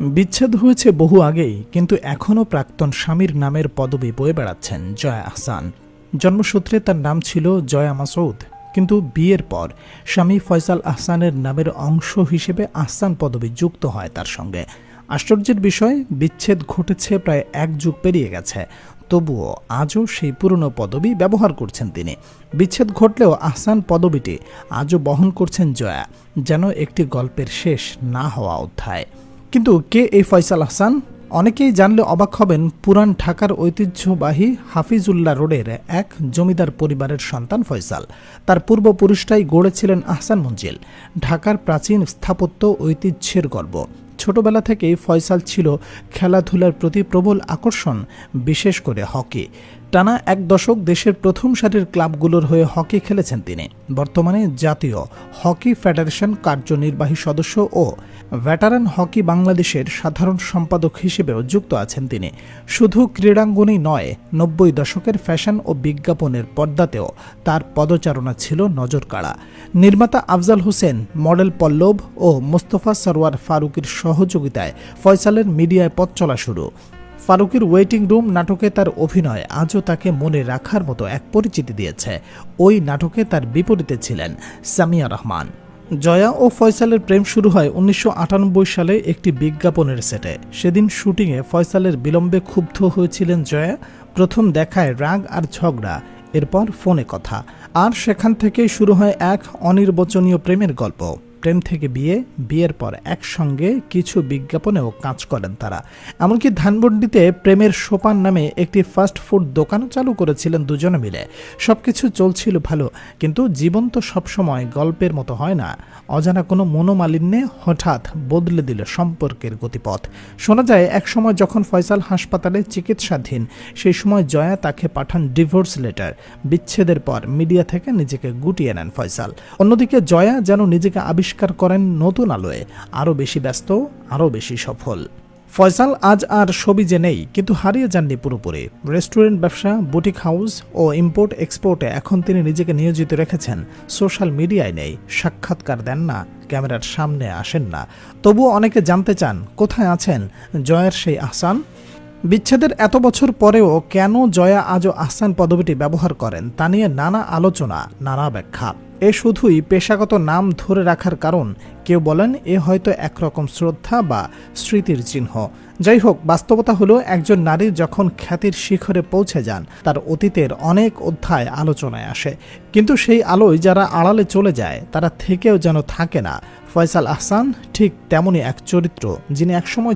বিচ্ছেদ হয়েছে বহু আগেই, কিন্তু এখনও প্রাক্তন স্বামীর নামের পদবি বয়ে বেড়াচ্ছেন জয়া আহসান। জন্মসূত্রে তার নাম ছিল জয়া মাসৌদ কিন্তু বিয়ের পর স্বামী ফয়সাল আহসানের নামের অংশ হিসেবে আহসান পদবি যুক্ত হয় তার সঙ্গে। আশ্চর্যের বিষয়, বিচ্ছেদ ঘটেছে প্রায় এক যুগ পেরিয়ে গেছে। তবুও আজও সেই পুরনো পদবি ব্যবহার করছেন তিনি। বিচ্ছেদ ঘটলেও আহসান পদবিটি আজও বহন করছেন জয়া, যেন একটি গল্পের শেষ না হওয়া অধ্যায়। কিন্তু কে এই ফয়সাল আহসান? অনেকেই জানলে অবাক হবেন পুরান ঢাকার ঐতিহ্যবাহী হাফিজুল্লাহ রোডের এক জমিদার পরিবারের সন্তান ফয়সাল। তার পূর্বপুরুষটাই গড়েছিলেন আহসান মঞ্জিল, ঢাকার প্রাচীন স্থাপত্য ঐতিহ্যের গর্ব। ছোটবেলা থেকেই ফয়সাল ছিল খেলাধুলার প্রতি প্রবল আকর্ষণ, বিশেষ করে হকি। টানা এক দশক দেশের প্রথম সারির ক্লাবগুলোর হয়ে হকি খেলেছেন তিনি। বর্তমানে জাতীয় হকি ফেডারেশন কার্যনির্বাহী সদস্য ও ভেটারান হকি বাংলাদেশের সাধারণ সম্পাদক হিসেবেও যুক্ত আছেন তিনি। শুধু ক্রীড়াঙ্গনেই নয়, নব্বই দশকের ফ্যাশন ও বিজ্ঞাপনের পর্দাতেও তার পদচারণা ছিল নজরকাড়া। নির্মাতা আফজাল হোসেন, মডেল পল্লব ও মোস্তফা সরওয়ার ফারুকের সহযোগিতায় ফয়সালের মিডিয়ায় পথ চলা শুরু। ফারুকের ওয়েটিং রুম নাটকে তার অভিনয় আজও তাকে মনে রাখার মতো এক পরিচিতি দিয়েছে। ওই নাটকে তার বিপরীতে ছিলেন সামিয়া রহমান। জয়া ও ফয়সালের প্রেম শুরু হয় উনিশশো আটানব্বই সালে একটি বিজ্ঞাপনের সেটে। সেদিন শুটিংয়ে ফয়সালের বিলম্বে ক্ষুব্ধ হয়েছিলেন জয়া। প্রথম দেখায় রাগ আর ঝগড়া, এরপর ফোনে কথা। আর সেখান থেকেই শুরু হয় এক অনির্বচনীয় প্রেমের গল্প। প্রেম থেকে বিয়ে, বিয়ের পর একসঙ্গে কিছু বিজ্ঞাপনেও কাজ করেন তারা। এমনকি ধানবন্ডিতে প্রেমের সোপান নামে একটি ফাস্ট ফুড দোকানও চালু করেছিলেন দুজনে মিলে। সবকিছু চলছিল ভালো, কিন্তু জীবন তো সবসময় গল্পের মতো হয় না। অজানা কোনো মনোমালিন্যে হঠাৎ বদলে দিল সম্পর্কের গতিপথ। শোনা যায়, একসময় যখন ফয়সাল হাসপাতালে চিকিৎসাধীন, সেই সময় জয়া তাকে পাঠান ডিভোর্স লেটার। বিচ্ছেদের পর মিডিয়া থেকে নিজেকে গুটিয়ে নেন ফয়সাল। অন্যদিকে জয়া যেন নিজেকে আবিষ্কার করেন নতুন আলোয়, আরও বেশি ব্যস্ত, আরও বেশি সফল। ফয়সাল আজ আর সবিজে নেই, কিন্তু হারিয়ে যাননি পুরোপুরি। রেস্টুরেন্ট ব্যবসা, বুটিক হাউস ও ইম্পোর্ট এক্সপোর্টে এখন তিনি নিজেকে নিয়োজিত রেখেছেন। সোশ্যাল মিডিয়ায় নেই, সাক্ষাৎকার দেন না, ক্যামেরার সামনে আসেন না। তবুও অনেকে জানতে চান, কোথায় আছেন জয়ের সেই আহসান? বিচ্ছেদের এত বছর পরেও কেন জয়া আজও আহসান পদবিটি ব্যবহার করেন, তা নিয়ে নানা আলোচনা, নানা ব্যাখ্যা। এ শুধুই পেশাগত নাম ধরে রাখার কারণ। কেউ বলেন এ হয়তো একরকম শ্রদ্ধা বা স্মৃতির চিহ্ন। যাই হোক, বাস্তবতা হলো একজন নারী যখন খ্যাতির শিখরে পৌঁছে যান, তার অতীতের অনেক অধ্যায় আলোচনায় আসে। কিন্তু সেই আলোয় যারা আড়ালে চলে যায়, তারা থেকেও যেন থাকে না। ফয়সাল আহসান ঠিক তেমনই এক চরিত্র, যিনি একসময়